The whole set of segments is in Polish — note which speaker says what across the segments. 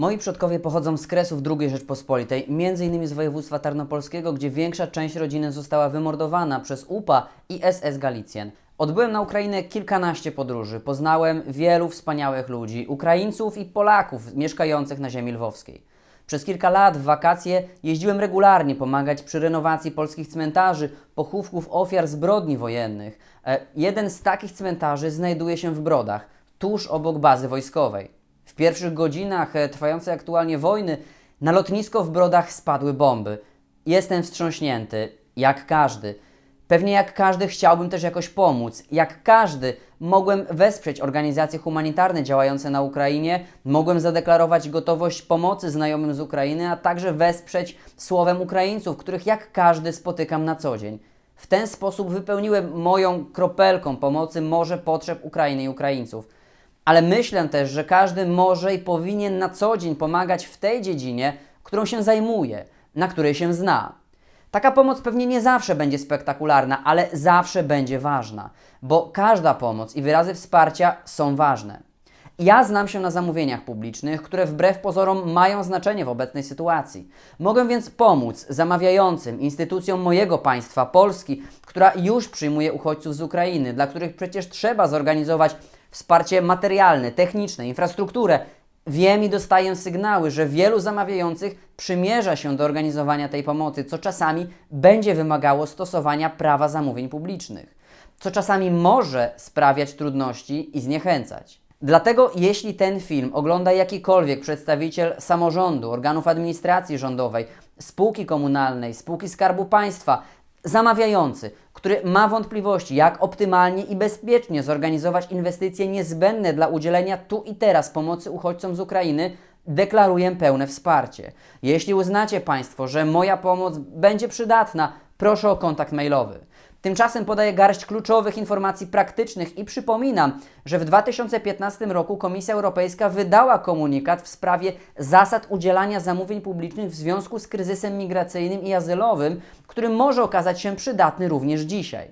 Speaker 1: Moi przodkowie pochodzą z Kresów II Rzeczpospolitej, m.in. z województwa tarnopolskiego, gdzie większa część rodziny została wymordowana przez UPA i SS Galicjen. Odbyłem na Ukrainę kilkanaście podróży, poznałem wielu wspaniałych ludzi, Ukraińców i Polaków mieszkających na ziemi lwowskiej. Przez kilka lat w wakacje jeździłem regularnie pomagać przy renowacji polskich cmentarzy, pochówków ofiar zbrodni wojennych. E, jeden z takich cmentarzy znajduje się w Brodach, tuż obok bazy wojskowej. Pierwszych godzinach e, trwającej aktualnie wojny na lotnisko w Brodach spadły bomby. Jestem wstrząśnięty, jak każdy. Pewnie jak każdy chciałbym też jakoś pomóc. Jak każdy mogłem wesprzeć organizacje humanitarne działające na Ukrainie, mogłem zadeklarować gotowość pomocy znajomym z Ukrainy, a także wesprzeć słowem Ukraińców, których jak każdy spotykam na co dzień. W ten sposób wypełniłem moją kropelką pomocy morze potrzeb Ukrainy i Ukraińców. Ale myślę też, że każdy może i powinien na co dzień pomagać w tej dziedzinie, którą się zajmuje, na której się zna. Taka pomoc pewnie nie zawsze będzie spektakularna, ale zawsze będzie ważna, bo każda pomoc i wyrazy wsparcia są ważne. Ja znam się na zamówieniach publicznych, które wbrew pozorom mają znaczenie w obecnej sytuacji. Mogę więc pomóc zamawiającym, instytucjom mojego państwa, Polski, która już przyjmuje uchodźców z Ukrainy, dla których przecież trzeba zorganizować wsparcie materialne, techniczne, infrastrukturę. Wiem i dostaję sygnały, że wielu zamawiających przymierza się do organizowania tej pomocy, co czasami będzie wymagało stosowania prawa zamówień publicznych, co czasami może sprawiać trudności i zniechęcać. Dlatego, jeśli ten film ogląda jakikolwiek przedstawiciel samorządu, organów administracji rządowej, spółki komunalnej, spółki Skarbu Państwa, zamawiający, który ma wątpliwości, jak optymalnie i bezpiecznie zorganizować inwestycje niezbędne dla udzielenia tu i teraz pomocy uchodźcom z Ukrainy, deklaruję pełne wsparcie. Jeśli uznacie Państwo, że moja pomoc będzie przydatna, proszę o kontakt mailowy. Tymczasem podaję garść kluczowych informacji praktycznych i przypominam, że w 2015 roku Komisja Europejska wydała komunikat w sprawie zasad udzielania zamówień publicznych w związku z kryzysem migracyjnym i azylowym, który może okazać się przydatny również dzisiaj.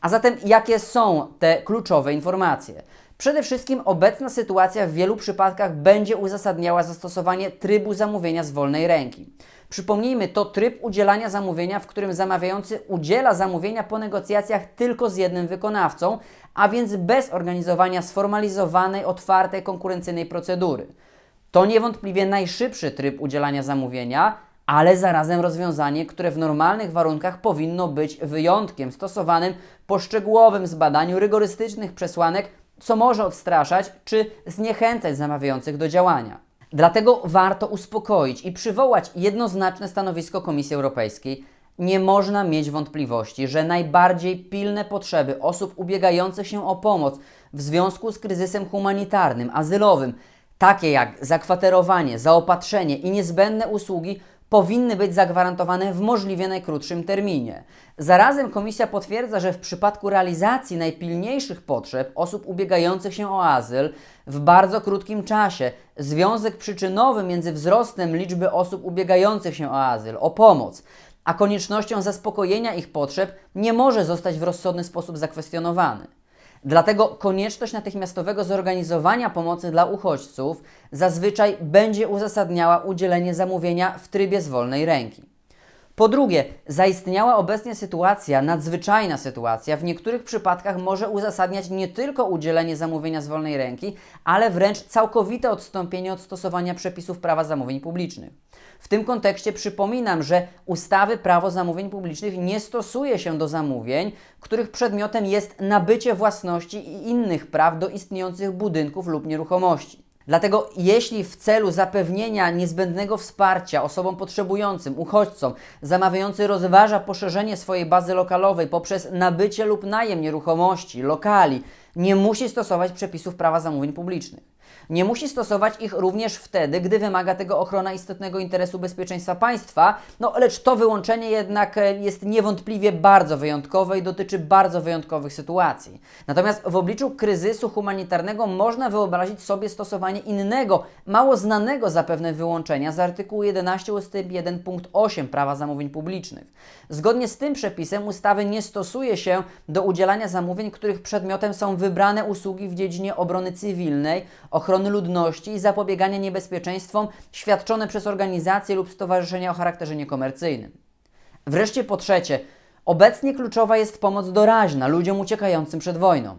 Speaker 1: A zatem jakie są te kluczowe informacje? Przede wszystkim obecna sytuacja w wielu przypadkach będzie uzasadniała zastosowanie trybu zamówienia z wolnej ręki. Przypomnijmy, to tryb udzielania zamówienia, w którym zamawiający udziela zamówienia po negocjacjach tylko z jednym wykonawcą, a więc bez organizowania sformalizowanej, otwartej, konkurencyjnej procedury. To niewątpliwie najszybszy tryb udzielania zamówienia, ale zarazem rozwiązanie, które w normalnych warunkach powinno być wyjątkiem stosowanym po szczegółowym zbadaniu rygorystycznych przesłanek, co może odstraszać czy zniechęcać zamawiających do działania. Dlatego warto uspokoić i przywołać jednoznaczne stanowisko Komisji Europejskiej. Nie można mieć wątpliwości, że najbardziej pilne potrzeby osób ubiegających się o pomoc w związku z kryzysem humanitarnym, azylowym, takie jak zakwaterowanie, zaopatrzenie i niezbędne usługi, powinny być zagwarantowane w możliwie najkrótszym terminie. Zarazem Komisja potwierdza, że w przypadku realizacji najpilniejszych potrzeb osób ubiegających się o azyl w bardzo krótkim czasie związek przyczynowy między wzrostem liczby osób ubiegających się o azyl, o pomoc, a koniecznością zaspokojenia ich potrzeb nie może zostać w rozsądny sposób zakwestionowany. Dlatego konieczność natychmiastowego zorganizowania pomocy dla uchodźców zazwyczaj będzie uzasadniała udzielenie zamówienia w trybie z wolnej ręki. Po drugie, zaistniała obecnie sytuacja, nadzwyczajna sytuacja, w niektórych przypadkach może uzasadniać nie tylko udzielenie zamówienia z wolnej ręki, ale wręcz całkowite odstąpienie od stosowania przepisów prawa zamówień publicznych. W tym kontekście przypominam, że ustawy prawo zamówień publicznych nie stosuje się do zamówień, których przedmiotem jest nabycie własności i innych praw do istniejących budynków lub nieruchomości. Dlatego jeśli w celu zapewnienia niezbędnego wsparcia osobom potrzebującym, uchodźcom, zamawiający rozważa poszerzenie swojej bazy lokalowej poprzez nabycie lub najem nieruchomości, lokali, nie musi stosować przepisów prawa zamówień publicznych. Nie musi stosować ich również wtedy, gdy wymaga tego ochrona istotnego interesu bezpieczeństwa państwa, no lecz to wyłączenie jednak e, jest niewątpliwie bardzo wyjątkowe i dotyczy bardzo wyjątkowych sytuacji. Natomiast w obliczu kryzysu humanitarnego można wyobrazić sobie stosowanie innego, mało znanego zapewne wyłączenia z artykułu 11 ust. 1 punkt 8 prawa zamówień publicznych. Zgodnie z tym przepisem ustawy nie stosuje się do udzielania zamówień, których przedmiotem są wybrane usługi w dziedzinie obrony cywilnej, ochrony ludności i zapobiegania niebezpieczeństwom świadczone przez organizacje lub stowarzyszenia o charakterze niekomercyjnym. Wreszcie po trzecie, obecnie kluczowa jest pomoc doraźna ludziom uciekającym przed wojną.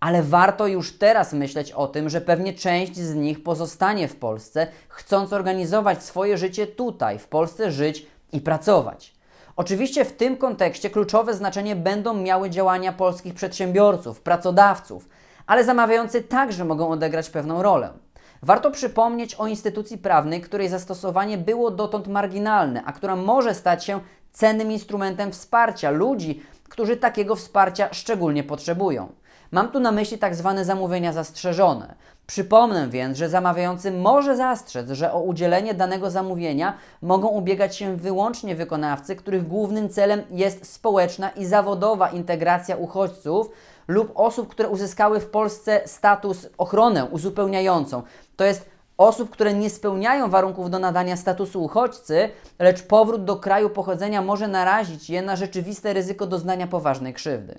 Speaker 1: Ale warto już teraz myśleć o tym, że pewnie część z nich pozostanie w Polsce, chcąc organizować swoje życie tutaj, w Polsce żyć i pracować. Oczywiście w tym kontekście kluczowe znaczenie będą miały działania polskich przedsiębiorców, pracodawców, ale zamawiający także mogą odegrać pewną rolę. Warto przypomnieć o instytucji prawnej, której zastosowanie było dotąd marginalne, a która może stać się cennym instrumentem wsparcia ludzi, którzy takiego wsparcia szczególnie potrzebują. Mam tu na myśli tak zwane zamówienia zastrzeżone. Przypomnę więc, że zamawiający może zastrzec, że o udzielenie danego zamówienia mogą ubiegać się wyłącznie wykonawcy, których głównym celem jest społeczna i zawodowa integracja uchodźców lub osób, które uzyskały w Polsce status ochronę uzupełniającą. To jest osób, które nie spełniają warunków do nadania statusu uchodźcy, lecz powrót do kraju pochodzenia może narazić je na rzeczywiste ryzyko doznania poważnej krzywdy.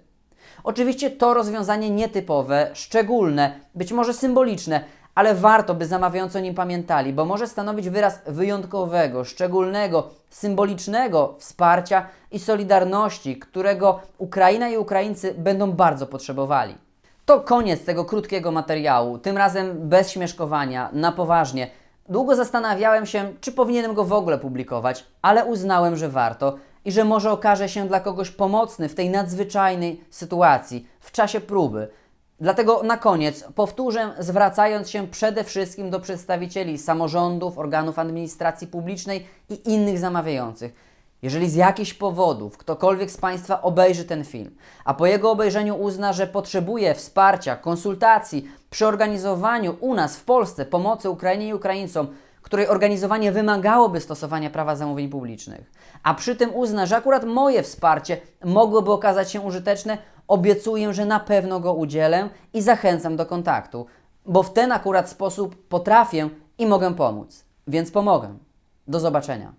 Speaker 1: Oczywiście to rozwiązanie nietypowe, szczególne, być może symboliczne, ale warto, by zamawiający o nim pamiętali, bo może stanowić wyraz wyjątkowego, szczególnego, symbolicznego wsparcia i solidarności, którego Ukraina i Ukraińcy będą bardzo potrzebowali. To koniec tego krótkiego materiału, tym razem bez śmieszkowania, na poważnie. Długo zastanawiałem się, czy powinienem go w ogóle publikować, ale uznałem, że warto i że może okaże się dla kogoś pomocny w tej nadzwyczajnej sytuacji, w czasie próby. Dlatego na koniec powtórzę, zwracając się przede wszystkim do przedstawicieli samorządów, organów administracji publicznej i innych zamawiających. Jeżeli z jakichś powodów ktokolwiek z Państwa obejrzy ten film, a po jego obejrzeniu uzna, że potrzebuje wsparcia, konsultacji przy organizowaniu u nas w Polsce pomocy Ukrainie i Ukraińcom, której organizowanie wymagałoby stosowania prawa zamówień publicznych, a przy tym uzna, że akurat moje wsparcie mogłoby okazać się użyteczne, obiecuję, że na pewno go udzielę i zachęcam do kontaktu, bo w ten akurat sposób potrafię i mogę pomóc. Więc pomogę. Do zobaczenia.